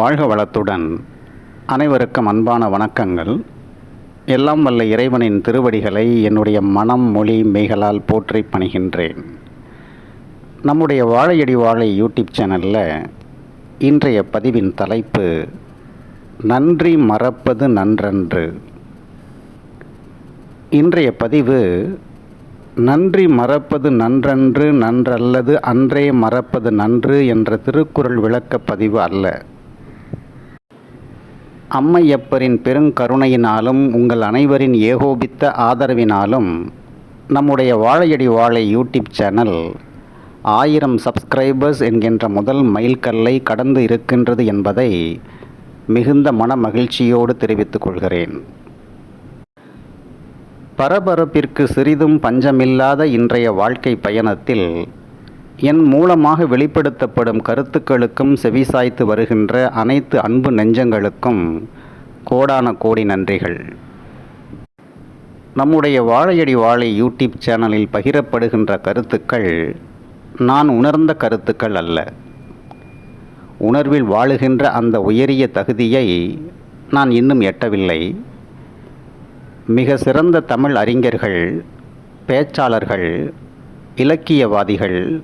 வாழ்க வளத்துடன். அனைவருக்கும் அன்பான வணக்கங்கள். எல்லாம் வல்ல இறைவனின் திருவடிகளை என்னுடைய மனம் மொழி மெய்களால் போற்றி பணிகின்றேன். நம்முடைய வாழையடி வாழை யூடியூப் சேனலில் இன்றைய பதிவின் தலைப்பு நன்றி மறப்பது நன்றன்று இன்றைய பதிவு நன்றி மறப்பது நன்றன்று நன்றல்லது அன்றே மறப்பது நன்று என்ற திருக்குறள் விளக்க பதிவு அல்ல. அம்மையப்பரின் பெருங்கருணையினாலும் உங்கள் அனைவரின் ஏகோபித்த ஆதரவினாலும் நம்முடைய வாழையடி வாழை யூடியூப் சேனல் ஆயிரம் சப்ஸ்கிரைபர்ஸ் என்கின்ற முதல் மைல்கல்லை கடந்து இருக்கின்றது என்பதை மிகுந்த மன மகிழ்ச்சியோடு தெரிவித்துக் கொள்கிறேன். பரபரப்பிற்கு சிறிதும் பஞ்சமில்லாத இன்றைய வாழ்க்கை பயணத்தில் என் மூலமாக வெளிப்படுத்தப்படும் கருத்துக்களுக்கும் செவிசாய்த்து வருகின்ற அனைத்து அன்பு நெஞ்சங்களுக்கும் கோடான கோடி நன்றிகள். நம்முடைய வாழையடி வாழை யூடியூப் சேனலில் பகிரப்படுகின்ற கருத்துக்கள் நான் உணர்ந்த கருத்துக்கள் அல்ல. உணர்வில் வாழுகின்ற அந்த உயரிய தகுதியை நான் இன்னும் எட்டவில்லை. மிக சிறந்த தமிழ் அறிஞர்கள் பேச்சாளர்கள் இலக்கியவாதிகள்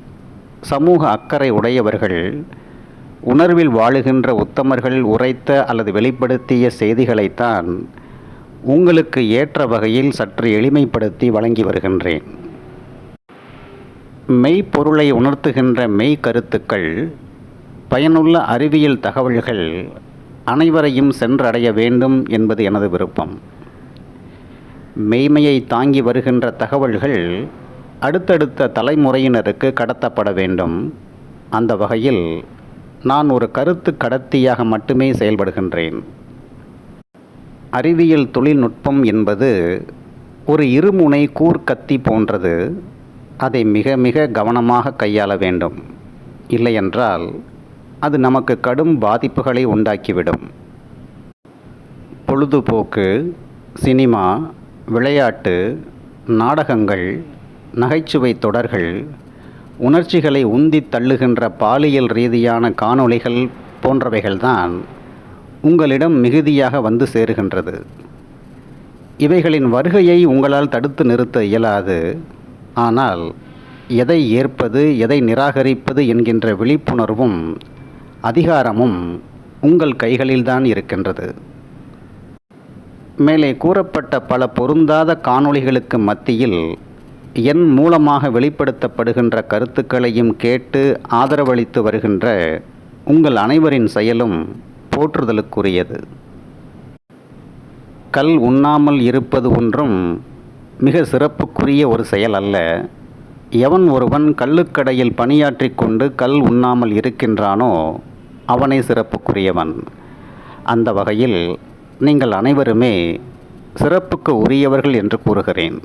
சமூக அக்கறை உடையவர்கள் உணர்வில் வாழுகின்ற உத்தமர்கள் உரைத்த அல்லது வெளிப்படுத்திய செய்திகளைத்தான் உங்களுக்கு ஏற்ற வகையில் சற்று எளிமைப்படுத்தி வழங்கி வருகின்றேன். மெய்ப்பொருளை உணர்த்துகின்ற மெய் கருத்துக்கள் பயனுள்ள அறிவியல் தகவல்கள் அனைவரையும் சென்றடைய வேண்டும் என்பது எனது விருப்பம். மெய்மையை தாங்கி வருகின்ற தகவல்கள் அடுத்தடுத்த தலைமுறையினருக்கு கடத்தப்பட வேண்டும். அந்த வகையில் நான் ஒரு கருத்து கடத்தியாக மட்டுமே செயல்படுகின்றேன். அறிவியல் தொழில்நுட்பம் என்பது ஒரு இருமுனை கூர்க்கத்தி போன்றது. அதை மிக மிக கவனமாக கையாள வேண்டும். இல்லையென்றால் அது நமக்கு கடும் பாதிப்புகளை உண்டாக்கிவிடும். பொழுதுபோக்கு சினிமா விளையாட்டு நாடகங்கள் நகைச்சுவை தொடர்கள் உணர்ச்சிகளை உந்தி தள்ளுகின்ற பாலியல் ரீதியான காணொளிகள் போன்றவைகள்தான் உங்களிடம் மிகுதியாக வந்து சேருகின்றது. இவைகளின் வருகையை உங்களால் தடுத்து நிறுத்த இயலாது. ஆனால் எதை ஏற்பது எதை நிராகரிப்பது என்கின்ற விழிப்புணர்வும் அதிகாரமும் உங்கள் கைகளில்தான் இருக்கின்றது. மேலே கூறப்பட்ட பல பொருந்தாத காணொளிகளுக்கு மத்தியில் என் மூலமாக வெளிப்படுத்தப்படுகின்ற கருத்துக்களையும் கேட்டு ஆதரவளித்து வருகின்ற உங்கள் அனைவரின் செயலும் போற்றுதலுக்குரியது. கல் உண்ணாமல் இருப்பது ஒன்றும் மிக சிறப்புக்குரிய ஒரு செயல் அல்ல. எவன் ஒருவன் கல்லுக்கடையில் பணியாற்றி கொண்டு கல் உண்ணாமல் இருக்கின்றானோ அவனே சிறப்புக்குரியவன். அந்த வகையில் நீங்கள் அனைவருமே சிறப்புக்கு உரியவர்கள் என்று கூறுகிறேன்.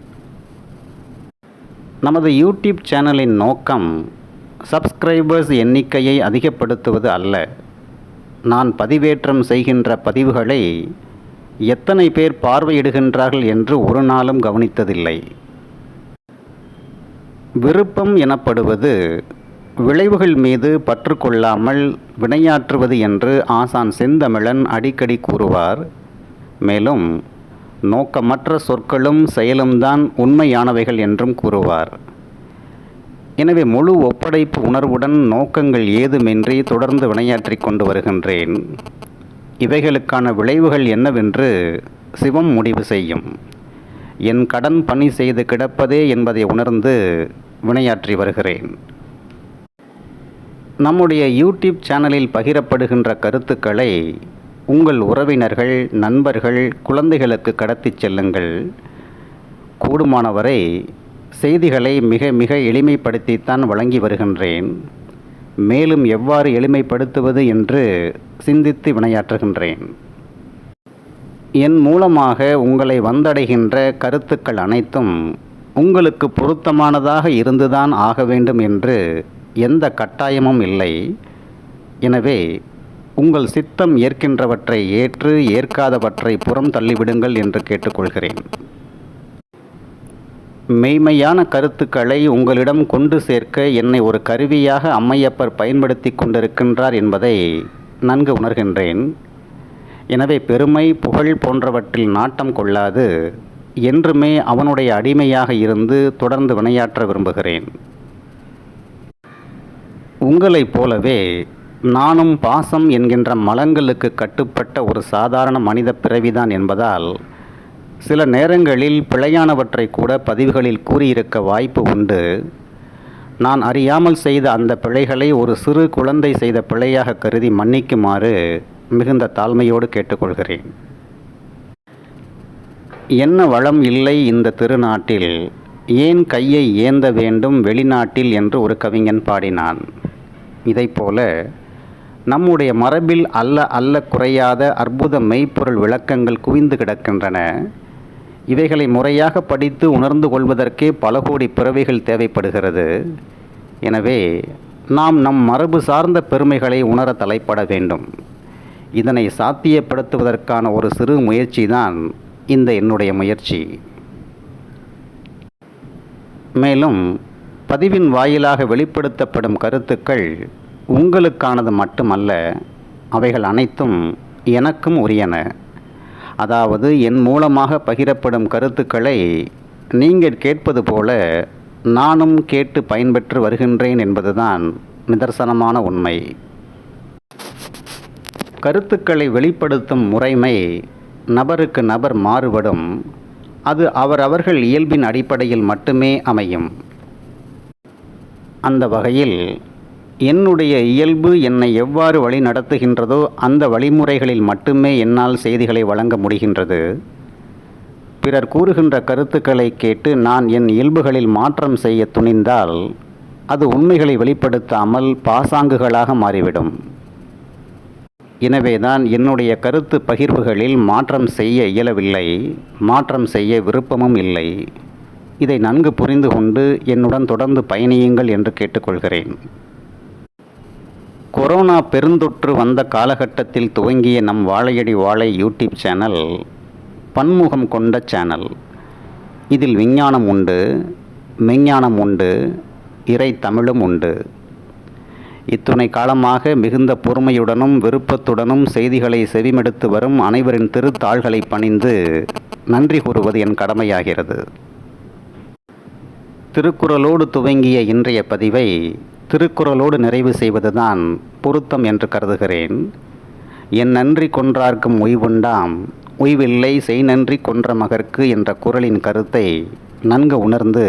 நமது யூடியூப் சேனலின் நோக்கம் சப்ஸ்கிரைபர்ஸ் எண்ணிக்கையை அதிகப்படுத்துவது அல்ல. நான் பதிவேற்றம் செய்கின்ற பதிவுகளை எத்தனை பேர் பார்வையிடுகின்றார்கள் என்று ஒரு நாளும் கவனித்ததில்லை. விருப்பம் எனப்படுவது விளைவுகள் மீது பற்றுக்கொள்ளாமல் வினையாற்றுவது என்று ஆசான் செந்தமிழன் அடிக்கடி கூறுவார். மேலும் நோக்கமற்ற சொற்களும் செயலும் தான் உண்மையானவைகள் என்றும் கூறுவார். எனவே முழு ஒப்படைப்பு உணர்வுடன் நோக்கங்கள் ஏதுமின்றி தொடர்ந்து வினையாற்றி கொண்டு வருகின்றேன். இவைகளுக்கான விளைவுகள் என்னவென்று சிவம் முடிவு செய்யும். என் கடன் பணி செய்து கிடப்பதே என்பதை உணர்ந்து வினையாற்றி வருகிறேன். நம்முடைய யூடியூப் சேனலில் பகிரப்படுகின்ற கருத்துக்களை உங்கள் உறவினர்கள் நண்பர்கள் குழந்தைகளுக்கு கடத்திச் செல்லுங்கள். கூடுமானவரை செய்திகளை மிக மிக எளிமைப்படுத்தித்தான் வழங்கி வருகின்றேன். மேலும் எவ்வாறு எளிமைப்படுத்துவது என்று சிந்தித்து வினையாற்றுகின்றேன். என் மூலமாக உங்களை வந்தடைகின்ற கருத்துக்கள் அனைத்தும் உங்களுக்கு பொருத்தமானதாக இருந்துதான் ஆக வேண்டும் என்று எந்த கட்டாயமும் இல்லை. எனவே உங்கள் சித்தம் ஏற்கின்றவற்றை ஏற்று ஏற்காதவற்றை புறம் தள்ளிவிடுங்கள் என்று கேட்டுக்கொள்கிறேன். மெய்மையான கருத்துக்களை உங்களிடம் கொண்டு சேர்க்க என்னை ஒரு கருவியாக அம்மையப்பர் பயன்படுத்தி கொண்டிருக்கின்றார் என்பதை நன்கு உணர்கின்றேன். எனவே பெருமை புகழ் போன்றவற்றில் நாட்டம் கொள்ளாது. என்றுமே அவனுடைய அடிமையாக இருந்து தொடர்ந்து வினையாற்ற விரும்புகிறேன். உங்களைப் போலவே நானும் பாசம் என்கின்ற மலங்களுக்கு கட்டுப்பட்ட ஒரு சாதாரண மனித பிறவிதான் என்பதால் சில நேரங்களில் பிழையானவற்றை கூட பதிவுகளில் கூறியிருக்க வாய்ப்பு உண்டு. நான் அறியாமல் செய்த அந்த பிழைகளை ஒரு சிறு குழந்தை செய்த பிழையாக கருதி மன்னிக்குமாறு மிகுந்த தாழ்மையோடு கேட்டுக்கொள்கிறேன். என்ன வளம் இல்லை இந்த திருநாட்டில்? ஏன் கையை ஏந்த வேண்டும் வெளிநாட்டில் என்று ஒரு கவிஞன் பாடினான். இதைப்போல நம்முடைய மரபில் அல்ல அல்ல குறையாத அற்புத மெய்ப்பொருள் விளக்கங்கள் குவிந்து கிடக்கின்றன. இவைகளை முறையாக படித்து உணர்ந்து கொள்வதற்கே பல கோடி பிறவைகள் தேவைப்படுகிறது. எனவே நாம் நம் மரபு சார்ந்த பெருமைகளை உணர தலைப்பட வேண்டும். இதனை சாத்தியப்படுத்துவதற்கான ஒரு சிறு முயற்சி தான் இந்த என்னுடைய முயற்சி. மேலும் பதிவின் வாயிலாக வெளிப்படுத்தப்படும் கருத்துக்கள் உங்களுக்கானது மட்டுமல்ல அவைகள் அனைத்தும் எனக்கும் உரியன. அதாவது என் மூலமாக பகிரப்படும் கருத்துக்களை நீங்கள் கேட்பது போல நானும் கேட்டு பயன்பெற்று வருகின்றேன் என்பதுதான் நிதர்சனமான உண்மை. கருத்துக்களை வெளிப்படுத்தும் முறைமை நபருக்கு நபர் மாறுபடும். அது அவரவர்கள் இயல்பின் அடிப்படையில் மட்டுமே அமையும். அந்த வகையில் என்னுடைய இயல்பு என்னை எவ்வாறு வழி நடத்துகின்றதோ அந்த வழிமுறைகளில் மட்டுமே என்னால் செய்திகளை வழங்க முடிகின்றது. பிறர் கூறுகின்ற கருத்துக்களை கேட்டு நான் என் இயல்புகளில் மாற்றம் செய்ய துணிந்தால் அது உண்மைகளை வெளிப்படுத்தாமல் பாசாங்குகளாக மாறிவிடும். எனவேதான் என்னுடைய கருத்து பகிர்வுகளில் மாற்றம் செய்ய இயலவில்லை மாற்றம் செய்ய விருப்பமும் இல்லை. இதை நன்கு புரிந்து கொண்டு என்னுடன் தொடர்ந்து பயணியுங்கள் என்று கேட்டுக்கொள்கிறேன். கொரோனா பெருந்தொற்று வந்த காலகட்டத்தில் துவங்கிய நம் வாழையடி வாழை யூடியூப் சேனல் பன்முகம் கொண்ட சேனல். இதில் விஞ்ஞானம் உண்டு மெஞ்ஞானம் உண்டு இறை தமிழும் உண்டு. இத்துணை காலமாக மிகுந்த பொறுமையுடனும் விருப்பத்துடனும் செய்திகளை செவிமெடுத்து வரும் அனைவரின் திருத்தாள்களை பணிந்து நன்றி கூறுவது என் கடமையாகிறது. திருக்குறளோடு துவங்கிய இன்றைய பதிவை திருக்குறளோடு நிறைவு செய்வதுதான் பொருத்தம் என்று கருதுகிறேன். என் நன்றி கொன்றார்க்கும் உய்வுண்டாம். உய்வில்லை செய் நன்றி கொன்ற மகர்க்கு என்ற குரலின் கருத்தை நன்கு உணர்ந்து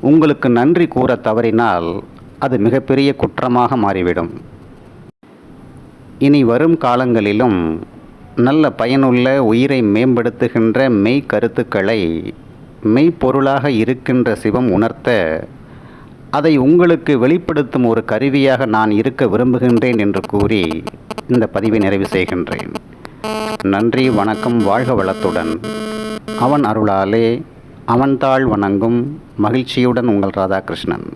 உங்களுக்கு நன்றி கூற தவறினால் அது மிகப்பெரிய குற்றமாக மாறிவிடும். இனி வரும் காலங்களிலும் நல்ல பயனுள்ள உயிரை மேம்படுத்துகின்ற மெய் கருத்துக்களை மெய்ப்பொருளாக இருக்கின்ற சிவம் உணர்த்த அதை உங்களுக்கு வெளிப்படுத்தும் ஒரு கருவியாக நான் இருக்க விரும்புகின்றேன் என்று கூறி இந்த பதிவை நிறைவு செய்கின்றேன். நன்றி வணக்கம் வாழ்க வளத்துடன். அவன் அருளாலே அவன்தாள் வணங்கும் மகிழ்ச்சியுடன் உங்கள் ராதாகிருஷ்ணன்.